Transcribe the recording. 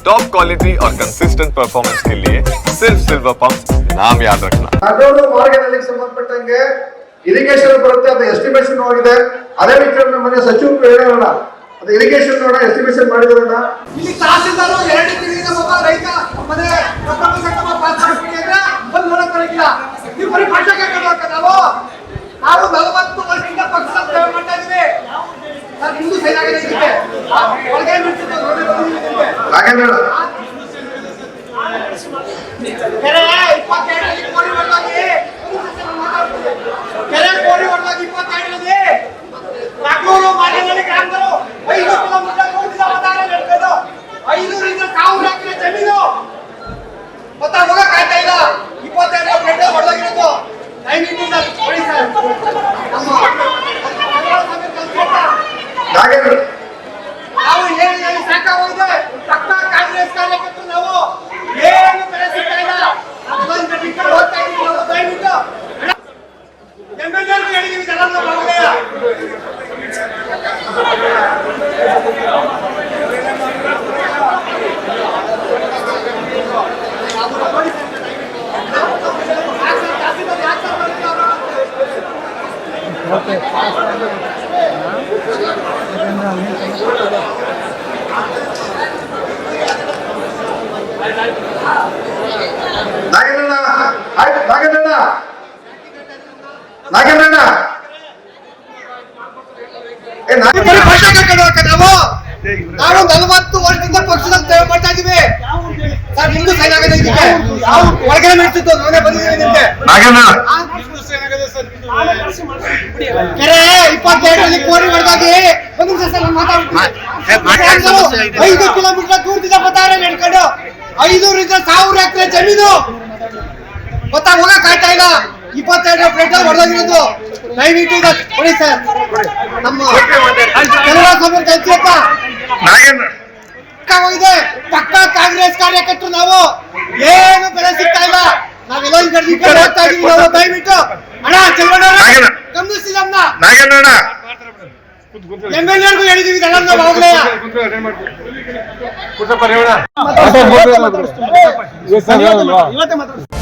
Top quality और consistent performance के लिए सिर्फ सिल्वर पंप नाम याद रखना ಅದರಲ್ಲೂ ಮಾರ್ಗದಲ್ಲಿ ಸಂಬಂಧಪಟ್ಟಂಗೆ ಇರಿಗೇಷನ್ ಬರುತ್ತೆ ಅದು ಎಸ್ಟಿಮೇಷನ್ ಆಗಿದೆ ಅದೇ ವಿಚಾರ ನಮ್ಮ ಮನೆ ಸಚಿವರು ಹೇಳೋಣ ಅದು ಇರಿಗೇಷನ್ ನೋಡ ಎಸ್ಟಿಮೇಷನ್ ಮಾಡಿದಾರಣ ಇಲ್ಲಿ ತಹಸೀಲ್ದಾರು ಎರಡು ತಿಂಗಳಿಂದ ಒಬ್ಬ ರೈತ ಮನೆ ಕಟ್ಟಡ ಕಟ್ಟಡ ಪಾಸ್ ಮಾಡ್ತೀನಿ ಅಂದ್ರೆ ಬಂದು ನೋಡಕ್ ಬರಕಿಲ್ಲ ನೀವು ಬರೀ ಪಂಚಾಯತ್ ಕಟ್ಟಬೇಕು ನಾವು ನಾವು ನಡೆದು ಐನೂರಿಂದ ಸಾವಿರ ಎಕರೆ ಜಮೀನು. ಮತ್ತ ಹೋಗಕ್ ಆಗ್ತಾ ಇಲ್ಲ. ಇಪ್ಪತ್ತೆರಡು ಗಂಟೆ ಹೊಡೆದಾಗಿರೋದು. ದಯವಿಟ್ಟು ಸರ್ ಕೊಡಿ ಸರ್. ನಮ್ಮ ನಾಗೇಂದ್ರ ನಾವು ಏನು ಹೇಳಿ ಸಾಕಾಗೋಗಿದೆ ಪಕ್ಕ ಕಾಂಗ್ರೆಸ್ ಕಾರ್ಯಕರ್ತರು ನಾವು ಏನು ಬೆಲೆ ಸಿಗ್ತಾ ಇಲ್ಲ ಅದೊಂದು ಬಿಟ್ಟು ಹೋಗ್ತಾ ಇದೀವಿ ನಾವು ದಯವಿಟ್ಟು ಎಂ ಎಲ್ ಎಲ್ಗೂ ಹೇಳಿದೀವಿ ಜನ ಮಗಳೇ ನಾಗೇಂದ್ರಣ್ಣ ಆಯ್ತು ನಾಗೇಂದ್ರಣ್ಣ ನಾಗೇಂದ್ರಣ್ಣ ಏ ನಾಗೇಂದ್ರ ಬರೀ ಪಕ್ಷ ಕಟ್ಟಬೇಕು ನಾವು ನಾವು ನಲವತ್ತು ವರ್ಷದಿಂದ ಇದಕ್ಕೆ ನಾವು ಒಳಗಡೆ ನಿಲ್ಸಿದ್ದು ನಾನೇ ಬಂದಿದ್ದೀನಿ ನಿಮ್ಗೆ. ನಾಗೇಂದ್ರ ಕೆರೆ ಇಪ್ಪತ್ತೆರಡರಲ್ಲಿ ಕೋಡಿ ಹೊಡೆದಾಗಿ. ಒಂದು ಮಾತಾಡ್ತೀನಿ. ಐದು ಕಿಲೋಮೀಟರ್ ದೂರದಿಂದ ಬರ್ತಾರೆ ನಡ್ಕೊಂಡು ಐದೂರಿಂದ ಸಾವಿರ ಎಕರೆ ಜಮೀನು. ಗೊತ್ತಾ ಹೋಗಕ್ ಆಗ್ತಾ ಇಲ್ಲ. ಇಪ್ಪತ್ತೆರಡು ಪೆಟ್ರೋಲ್ ಹೊಡೆದೋಗಿರೋದು. ದಯವಿಟ್ಟು ಕೊಡಿ ಸರ್. ನಮ್ಮ ಕನ್ನಡ ಸಭೆ ಕಲ್ತಿಯಪ್ಪ ನಾಗೇಂದ್ರ ಹೋಗಿದೆ ಪಕ್ಕ ಕಾಂಗ್ರೆಸ್ ಕಾರ್ಯಕರ್ತರು ನಾವು ಏನು ಬೆಲೆ ಸಿಗ್ತಾ ಇಲ್ಲ. ನಾವೆಲ್ಲ ಈ ಕಡೆ ಹೋಗ್ತಾ ಇದೀವಿ. ನಾವು ದಯವಿಟ್ಟು. ಅಣ್ಣ ಚಂದ್ರಣ್ಣ ಹಾಗೇನ? ಗಮನಿಸಿ ನಮ್ನ ನಾಗೇಂದ್ರಣ್ಣ ಎಂ ಎಲ್ ಎರ್ಗೂ ಹೇಳಿದೀವಿ ಇದೆಲ್ಲ ನಾವು ಹೋಗ್ಲೇ ಇವತ್ತೇ ಮಾತಾಡ್ತೀನಿ